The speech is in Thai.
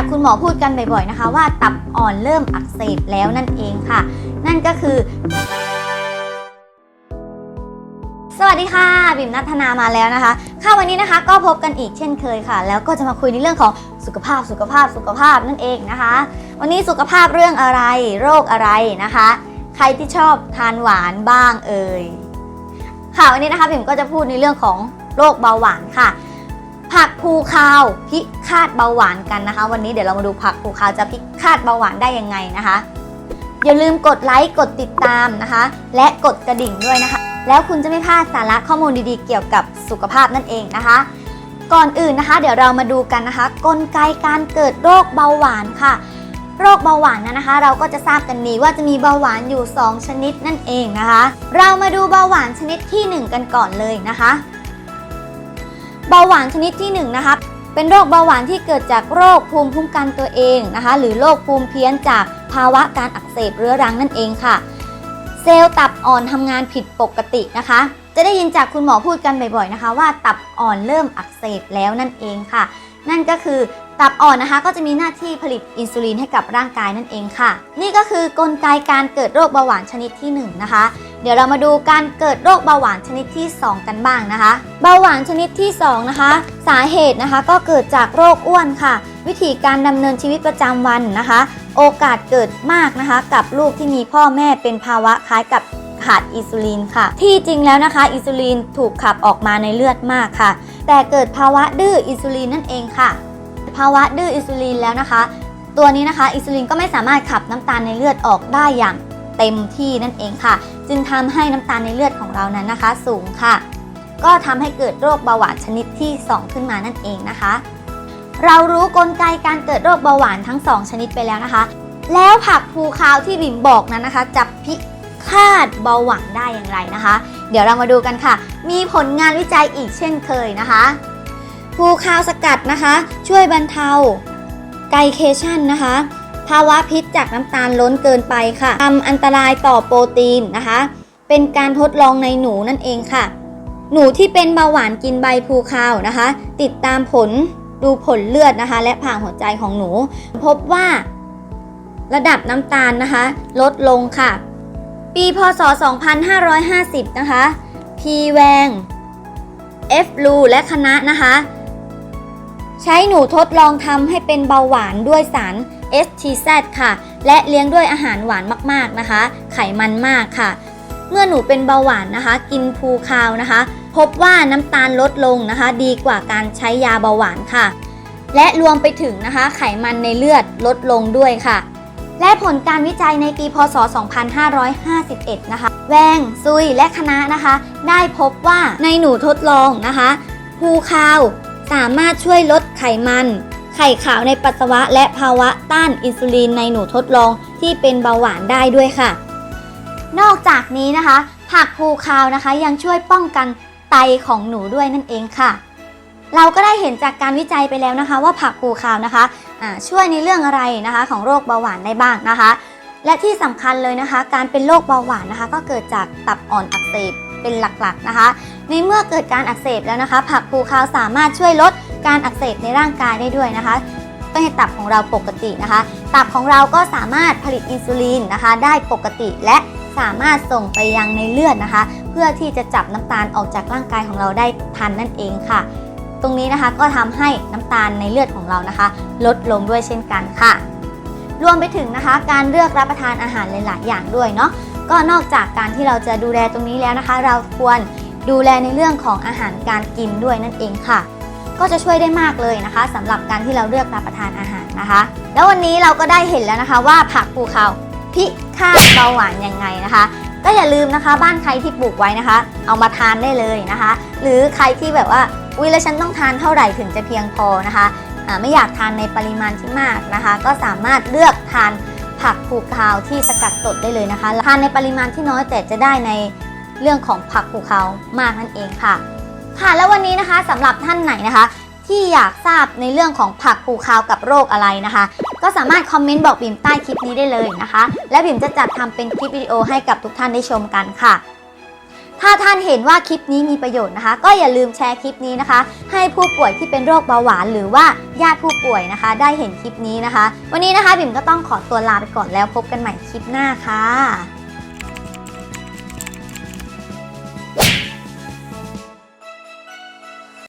จากคุณหมอพูดกันบ่อยๆนะคะ ว่าตับอ่อนเริ่มอักเสบแล้วนั่นเองค่ะ นั่นก็คือ สวัสดีค่ะบิ่มนัทนามาแล้วนะคะ ค่ะวันนี้นะคะก็พบกันอีกเช่นเคยค่ะ แล้วก็จะมาคุยในเรื่องของสุขภาพสุขภาพสุขภาพนั่นเองนะคะ วันนี้สุขภาพเรื่องอะไร โรคอะไรนะคะ ใครที่ชอบทานหวานบ้างเอ่ยค่ะวันนี้นะคะบิ่มก็จะพูดในเรื่องของโรคเบาหวานค่ะ ผักภูคาวพิฆาตเบาหวานกันนะคะ วันนี้เดี๋ยวเรามาดูผักภูคาวจะพิฆาตเบาหวานได้ยังไงนะคะ อย่าลืมกดไลค์กดติดตามนะคะ และกดกระดิ่งด้วยนะคะ แล้วคุณจะไม่พลาดสาระข้อมูลดีๆเกี่ยวกับสุขภาพนั่นเองนะคะ ก่อนอื่นนะคะ เดี๋ยวเรามาดูกันนะคะ กลไกการเกิดโรคเบาหวานค่ะ โรคเบาหวานนั้นนะคะ เราก็จะทราบกันดีว่าจะมีเบาหวานอยู่ 2 ชนิดนั่นเองนะคะ เรามาดูเบาหวานชนิดทีหนึ่1 กันก่อนเลยนะคะ เบาหวานชนิดที่1นะคะเป็นโรคเบาหวานที่เกิดจากโรคภูมิคุ้มกันตัวเองนะคะ หรือโรคภูมิเพี้ยนจากภาวะการอักเสบเรื้อรังนั่นเองค่ะ เซลล์ตับอ่อนทำงานผิดปกตินะคะ จะได้ยินจากคุณหมอพูดกันบ่อยๆนะคะ ว่าตับอ่อนเริ่มอักเสบแล้วนั่นเองค่ะ นั่นก็คือตับอ่อนนะคะก็จะมีหน้าที่ผลิตอินซูลินให้กับร่างกายนั่นเองค่ะ นี่ก็คือกลไกการเกิดโรคเบาหวานชนิดที่ 1 นะคะ เดี๋ยวเรามาดูการเกิดโรคเบาหวานชนิดที่ 2 กันบ้างนะคะ เบาหวานชนิดที่ 2 นะคะ สาเหตุนะคะก็เกิดจากโรคอ้วนค่ะ วิธีการดำเนินชีวิตประจำวันนะคะ โอกาสเกิดมากนะคะ กับลูกที่มีพ่อแม่เป็นภาวะคล้ายกับขาดอินซูลินค่ะ ที่จริงแล้วนะคะอินซูลินถูกขับออกมาในเลือดมากค่ะ แต่เกิดภาวะดื้ออินซูลินนั่นเองค่ะ ภาวะดื้ออินซูลินแล้วนะคะ ตัวนี้นะคะอินซูลินก็ไม่สามารถขับน้ำตาลในเลือดออกได้อย่างเต็มที่นั่นเองค่ะ จึงทำให้น้ำตาลในเลือดของเรานั้นนะคะ สูงค่ะ ก็ทำให้เกิดโรคเบาหวานชนิดที่ 2 ขึ้นมานั่นเองนะคะ เรารู้กลไกการเกิดโรคเบาหวานทั้ง 2 ชนิดไปแล้วนะคะ แล้วผักภูคาวที่บิ่มบอกนั้นนะคะจะพิฆาตเบาหวานได้อย่างไรนะคะ เดี๋ยวเรามาดูกันค่ะ มีผลงานวิจัยอีกเช่นเคยนะคะภูคาวสกัดนะคะ ช่วยบรรเทาไกลเคชันนะคะ ภาวะพิษจากน้ำตาลล้นเกินไปค่ะทำอันตรายต่อโปรตีนนะคะ เป็นการทดลองในหนูนั่นเองค่ะ หนูที่เป็นเบาหวานกินใบภูคาวนะคะ ติดตามผลดูผลเลือดนะคะ และผ่าหัวใจของหนู พบว่า ระดับน้ำตาลนะคะ ลดลงค่ะ ปีพศ 2550 นะคะ พีแวง เอฟลูและคณะนะคะ ใช้หนูทดลองทำให้เป็นเบาหวานด้วยสาร STZ ค่ะ และเลี้ยงด้วยอาหารหวานมากๆนะคะ ไขมันมากค่ะ เมื่อหนูเป็นเบาหวานนะคะ กินภูคาวนะคะ พบว่าน้ำตาลลดลงนะคะ ดีกว่าการใช้ยาเบาหวานค่ะ และรวมไปถึงนะคะ ไขมันในเลือดลดลงด้วยค่ะ และผลการวิจัยในปีพศ 2551 นะคะ แวง ซุย และคณะนะคะ ได้พบว่าในหนูทดลองนะคะภูคาว สามารถช่วยลดไขมัน ไข่ขาวในปัสสาวะและภาวะต้านอินซูลินในหนูทดลองที่เป็นเบาหวานได้ด้วยค่ะ นอกจากนี้นะคะ ผักภูคาวนะคะยังช่วยป้องกันไตของหนูด้วยนั่นเองค่ะ เราก็ได้เห็นจากการวิจัยไปแล้วนะคะ ว่าผักภูคาวนะคะช่วยในเรื่องอะไรนะคะ ของโรคเบาหวานได้บ้างนะคะ และที่สำคัญเลยนะคะ การเป็นโรคเบาหวานนะคะ ก็เกิดจากตับอ่อนอักเสบเป็นหลักๆนะคะ ในเมื่อเกิดการอักเสบแล้วนะคะ ผักภูคาวสามารถช่วยลดการอักเสบในร่างกายได้ด้วยนะคะเพื่อให้ตับของเราปกตินะคะ ตับของเราก็สามารถผลิตอินซูลินนะคะ ได้ปกติและสามารถส่งไปยังในเลือดนะคะ เพื่อที่จะจับน้ำตาลออกจากร่างกายของเราได้ทันนั่นเองค่ะ ตรงนี้นะคะก็ทำให้น้ำตาลในเลือดของเรานะคะ ลดลงด้วยเช่นกันค่ะ รวมไปถึงนะคะ การเลือกรับประทานอาหารหลายๆอย่างด้วยเนาะก็นอกจากการที่เราจะดูแลตรงนี้แล้วนะคะ เราควรดูแลในเรื่องของอาหารการกินด้วยนั่นเองค่ะ ก็จะช่วยได้มากเลยนะคะสำหรับการที่เราเลือกรับประทานอาหารนะคะ แล้ววันนี้เราก็ได้เห็นแล้วนะคะว่าผักภูเขาพิฆาตเบาหวานยังไงนะคะ ก็อย่าลืมนะคะ บ้านใครที่ปลูกไว้นะคะ เอามาทานได้เลยนะคะ หรือใครที่แบบว่าอุ้ยแล้วฉันต้องทานเท่าไหร่ถึงจะเพียงพอนะคะ ไม่อยากทานในปริมาณที่มากนะคะ ก็สามารถเลือกทานผักผูกคาวที่สกัดสดได้เลยนะคะทานในปริมาณที่น้อยแต่จะได้ในเรื่องของผักผูกคาวมากนั่นเองค่ะ ค่ะแล้ววันนี้นะคะสำหรับท่านไหนนะคะ ที่อยากทราบในเรื่องของผักผูกคาวกับโรคอะไรนะคะ ก็สามารถคอมเมนต์บอกบิ่มใต้คลิปนี้ได้เลยนะคะ และบิ่มจะจัดทำเป็นคลิปวิดีโอให้กับทุกท่านได้ชมกันค่ะ ถ้าท่านเห็นว่าคลิปนี้มีประโยชน์นะคะ ก็อย่าลืมแชร์คลิปนี้นะคะ ให้ผู้ป่วยที่เป็นโรคเบาหวาน หรือว่าญาติผู้ป่วยนะคะ ได้เห็นคลิปนี้นะคะ วันนี้นะคะบิ่มก็ต้องขอตัวลาไปก่อนแล้วพบกันใหม่คลิปหน้าค่ะ